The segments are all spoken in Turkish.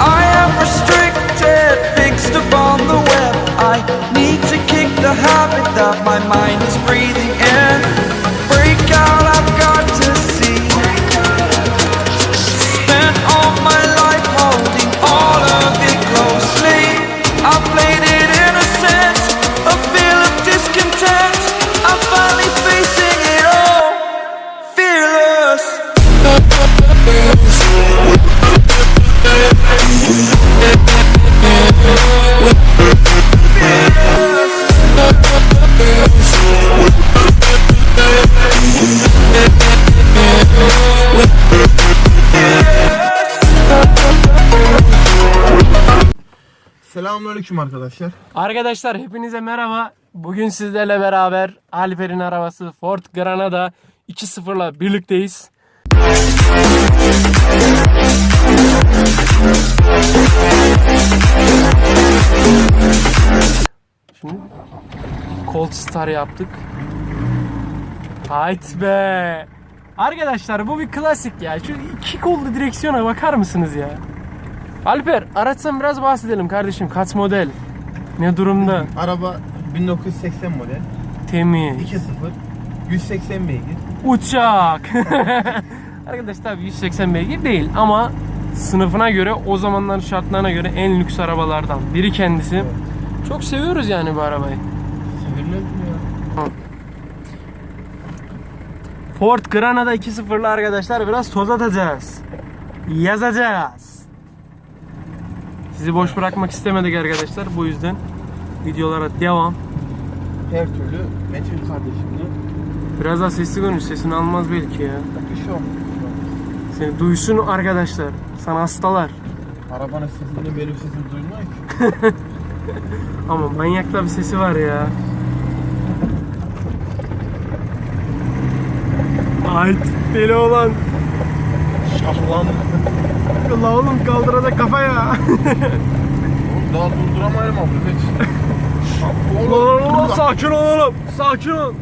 I am restricted, fixed upon the web. I need to kick the habit that my mind is Selamünaleyküm arkadaşlar. Arkadaşlar hepinize merhaba. Bugün sizlerle beraber Alper'in arabası Ford Granada 2.0'la birlikteyiz. Şimdi cold star yaptık. Hayt be. Arkadaşlar bu bir klasik ya. Şu iki kollu direksiyona bakar mısınız ya? Alper araçtan biraz bahsedelim kardeşim. Kaç model? Ne durumda? Araba 1980 model. Temiz. 2.0. 180 beygir. Uçak. Arkadaş tabii 180 beygir değil ama sınıfına göre o zamanların şartlarına göre en lüks arabalardan biri kendisi. Çok seviyoruz yani bu arabayı. Sevilmez mi ya? Ford Granada 2.0'lı arkadaşlar biraz toz atacağız. Yazacağız. Sizi boş bırakmak istemedik arkadaşlar bu yüzden videolara devam. Her türlü Metin kardeşimle Biraz daha sesli konuş sesini almaz belki ya. bir şey. Seni duysun arkadaşlar. Sana hastalar. Arabanın sesini benim sesim duymuyor ki. Ama manyakta bir sesi var ya. Ay deli olan. Şahlan. La oğlum kaldıracak kafa ya. Oğlum daha durduramayım abi. Hiç. Oğlum, oğlum, sakin ol oğlum. Sakin ol.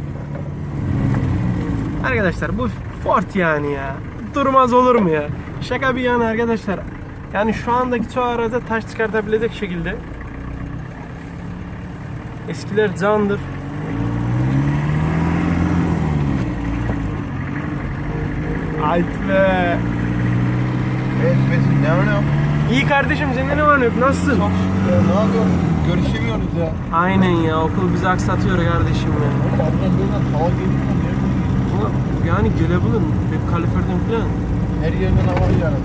Arkadaşlar bu Ford yani ya. Durmaz olur mu ya? Şaka bir yana arkadaşlar. Yani şu andaki çoğu arada taş çıkartabilecek şekilde. Eskiler candır. Be. Evet Metin ne var İyi kardeşim sende ne var ne yok? Nasılsın? Çok şükür ne yapıyorsun? Görüşemiyoruz ya. Aynen ya okul bizi aksatıyor kardeşim ya. Oğlum aradan böyle hava geliyor. Ama yani gelebilir bir kaliferden falan. Her yerden hava yani.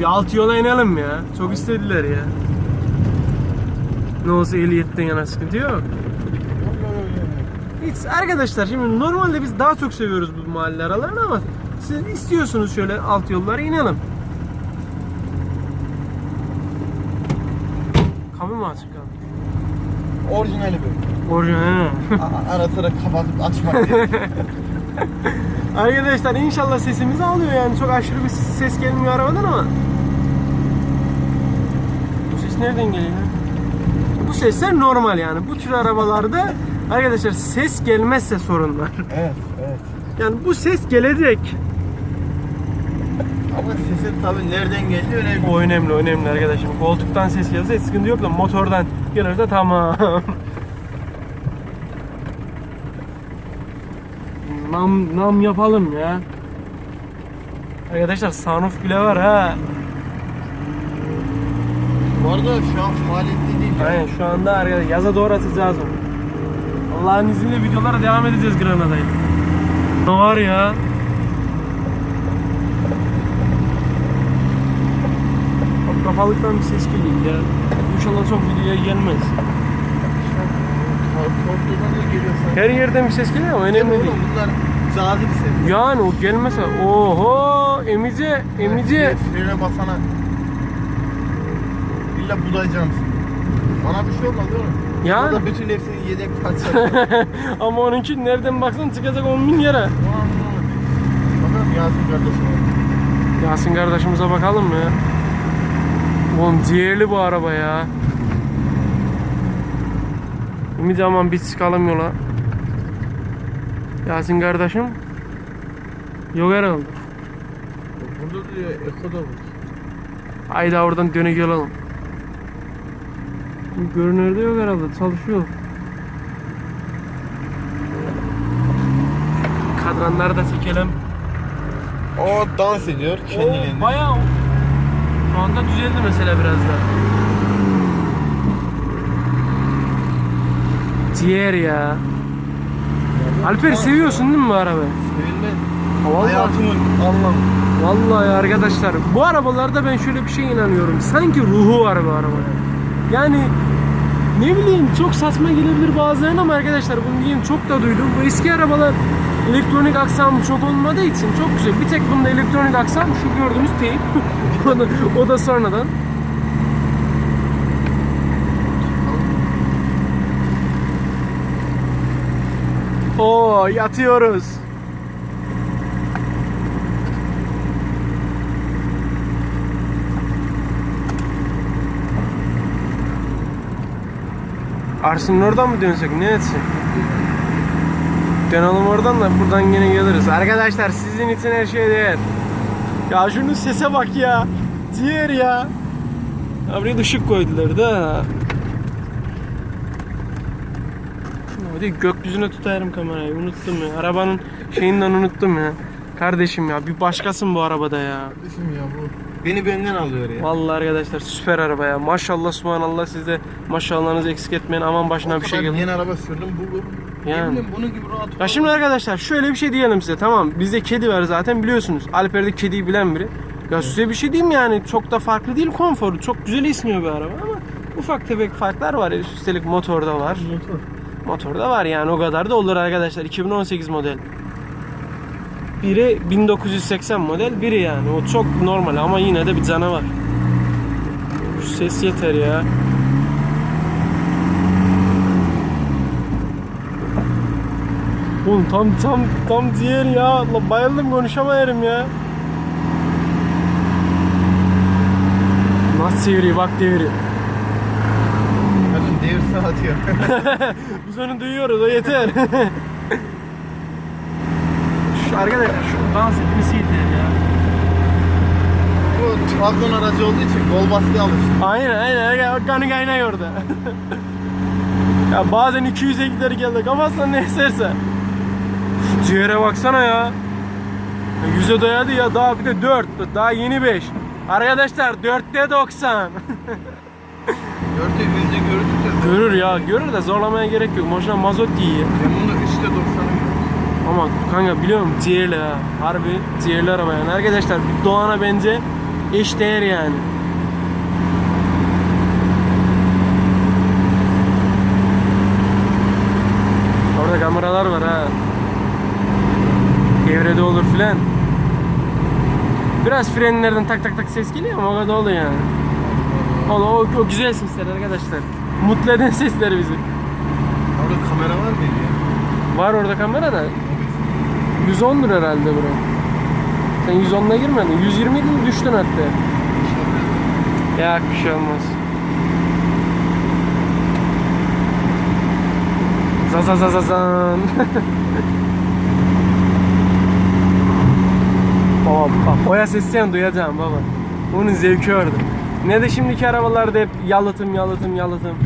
Bir alt yola inelim ya. Çok istediler ya. Ne olsa ehliyetten yana sıkıntı yok. Yok yok yok yok. Hiç arkadaşlar şimdi normalde biz daha çok seviyoruz bu mahalle aralarını ama siz istiyorsunuz şöyle alt yollara inelim. Kapı mı açık kaldı? Orijinali böyle. Orijinal. he. A- Ara sıra kapatıp açmak. Arkadaşlar inşallah sesimizi alıyor yani çok aşırı bir ses gelmiyor arabadan ama Bu ses nereden geliyor? Bu sesler normal yani bu tür arabalarda arkadaşlar ses gelmezse sorun var. evet evet. Yani bu ses gelecek. Ama sesin tabii nereden geldiği önemli. O önemli önemli arkadaşım. Koltuktan ses gelse sıkıntı yok da motordan gelirse tamam. nam nam yapalım ya. Arkadaşlar sunroof bile var ha. Bu arada şu an faaliyette değil. Aynen şu anda arkadaşlar yaza doğru atacağız onu. Allah'ın izniyle videolara devam edeceğiz Granada'yı. Ne var ya? Kafalıktan bir ses geliyor ya. İnşallah çok videoya gelmez. Her yerden bir ses geliyor ama önemli değil. Bunlar cazip ses. Yani o gelmese oho emice emice Frene basana illa budayacağım. Bana bir şey olmaz oğlum. Yani. Burada bütün hepsini yedek parça. ama onunki nereden baksan çıkacak 10 bin lira. Bakalım Yasin kardeşim. Yasin kardeşimize bakalım mı ya? Oğlum ciğerli bu araba ya. Ümit aman biz çıkalım yola. Yasin kardeşim. Yok herhalde. Burada diyor Eko'da bu. Haydi oradan döne gelelim. Görünürde yok herhalde çalışıyor. Kadranları da çekelim. O dans ediyor kendi Oo, kendine. bayağı şu anda düzeldi mesela biraz da. Ciğer ya. Alper seviyorsun değil mi bu arabayı? Vallahi, Hayatımın anlamı. vallahi arkadaşlar bu arabalarda ben şöyle bir şey inanıyorum. Sanki ruhu var bu arabanın. Yani ne bileyim çok saçma gelebilir bazılarına ama arkadaşlar bunu diyeyim çok da duydum. Bu eski arabalar elektronik aksam çok olmadığı için çok güzel. Bir tek bunda elektronik aksam şu gördüğünüz da, o da sonradan. Oo yatıyoruz. Arsin'in oradan mı dönsek ne etsin? Dönelim oradan da buradan yine geliriz. Arkadaşlar sizin için her şey değer. Ya şunun sese bak ya. Ciğer ya. Ya buraya ışık koydular da. Hadi gökyüzüne tutayım kamerayı. Unuttum ya. Arabanın şeyinden unuttum ya. Kardeşim ya bir başkasın bu arabada ya. Kardeşim ya bu. Beni benden alıyor ya. Vallahi arkadaşlar süper araba ya. Maşallah subhanallah siz de maşallahınızı eksik etmeyin. Aman başına bir şey gelin. Yeni araba sürdüm bu. bu. Yani. Ne bileyim bunun gibi rahat. Ya şimdi arkadaşlar şöyle bir şey diyelim size tamam. Bizde kedi var zaten biliyorsunuz. Alper'de kediyi bilen biri. Ya size bir şey diyeyim yani? Çok da farklı değil konforu. Çok güzel ismiyor bir araba ama ufak tefek farklar var. Üstelik motorda var. Motorda var yani o kadar da olur arkadaşlar. 2018 model. Biri 1980 model biri yani. O çok normal ama yine de bir canavar. Şu ses yeter ya Oğlum tam tam tam diğer ya. Allah bayıldım konuşamıyorum ya. Nasıl çeviriyor bak deviriyor. Kadın devirse atıyor. Biz onu duyuyoruz o yeter. şu arkadaşlar şu dans etmesi yeter ya. bu Trabzon aracı olduğu için gol baskıya alıştı. Aynen aynen kanı kaynıyor orada. ya bazen 200'e gider geldi kafasından ne eserse. Ciğere baksana ya. Yüze dayadı ya daha bir de 4 daha yeni 5. Arkadaşlar 4'te 90. Dörtte yüzde görüntü de. Görür ya görür de zorlamaya gerek yok. Boşuna mazot yiyor. Ben bunu üçte doksanı Ama kanka biliyorum ciğerli ha. Harbi ciğerli araba yani. Arkadaşlar bir Doğan'a bence eş değer yani. Orada kameralar var ha. Olur filan. Biraz frenlerden tak tak tak ses geliyor ama o kadar oluyor yani. O, o, o güzel sesler arkadaşlar. Mutlu eden sesler bizi. Orada kamera var mıydı ya? Var orada kamera da 110'dur herhalde bura. Sen 110'la girmedin. 120 'ydin düştün hatta. Ya bir şey olmaz. Za baba bak oya sesleyen duyacağım baba. Onun zevki orada. Ne de şimdiki arabalarda hep yalıtım yalıtım yalıtım.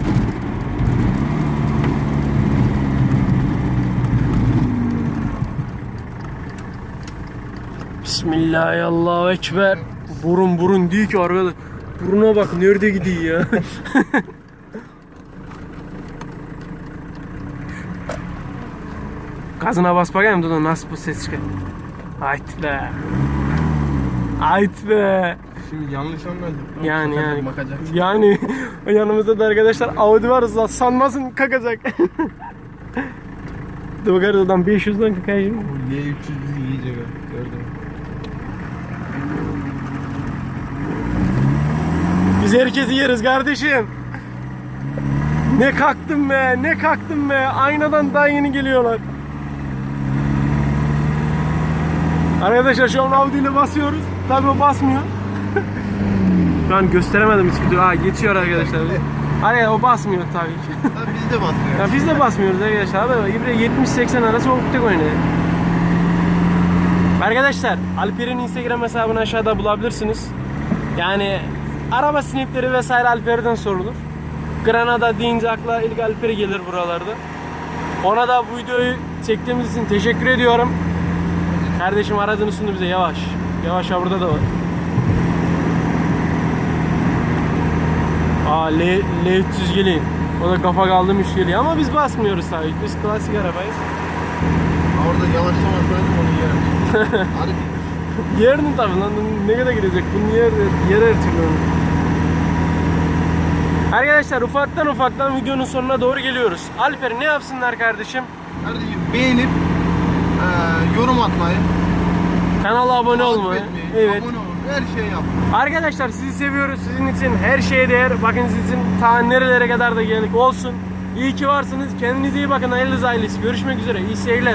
Bismillahirrahmanirrahim. Ekber. Burun burun değil ki arkadaş. Buruna bak nerede gidiyor ya. Gazına bas bakayım Dodo nasıl bu ses çıkıyor. Ayt be. Ayt be. Şimdi yanlış anladık. Yani yani. Bakacaksın. Yani yanımızda da arkadaşlar Audi var da sanmasın kakacak. Dur bakarız adam 500'den kakayım. Bu L300 bizi iyice gör- gördüm. Biz herkesi yeriz kardeşim. Ne kalktım be, ne kalktım be. Aynadan daha yeni geliyorlar. Arkadaşlar şu an Audi ile basıyoruz. Tabii o basmıyor. şu an gösteremedim hiç video. Aa geçiyor arkadaşlar. Hayır o basmıyor tabii ki. Biz de basmıyoruz. ya biz de basmıyoruz arkadaşlar. Abi İbre 70-80 arası oktek oynuyor. Arkadaşlar Alper'in Instagram hesabını aşağıda bulabilirsiniz. Yani araba sinipleri vesaire Alper'den sorulur. Granada deyince akla ilk Alper gelir buralarda. Ona da bu videoyu çektiğimiz için teşekkür ediyorum. Kardeşim aradığını sundu bize yavaş. Yavaş ha burada da var. Aa L, L300 geliyor. O da kafa kaldırmış geliyor ama biz basmıyoruz tabii. Biz klasik arabayız. Orada yavaşlamasaydım onu yerim. Hadi Yerini tabii lan ne kadar gidecek bunu yer yer her türlü. Arkadaşlar ufaktan ufaktan videonun sonuna doğru geliyoruz. Alper ne yapsınlar kardeşim? Kardeşim beğenip eee, yorum atmayı, Kanala abone takip olmayı. etmeyi, Evet. abone olun, her şeyi yap. Arkadaşlar sizi seviyoruz. Sizin için her şeye değer. Bakın sizin ta nerelere kadar da geldik olsun. İyi ki varsınız. Kendinize iyi bakın. Hayırlı ailesi. Görüşmek üzere. İyi seyirler.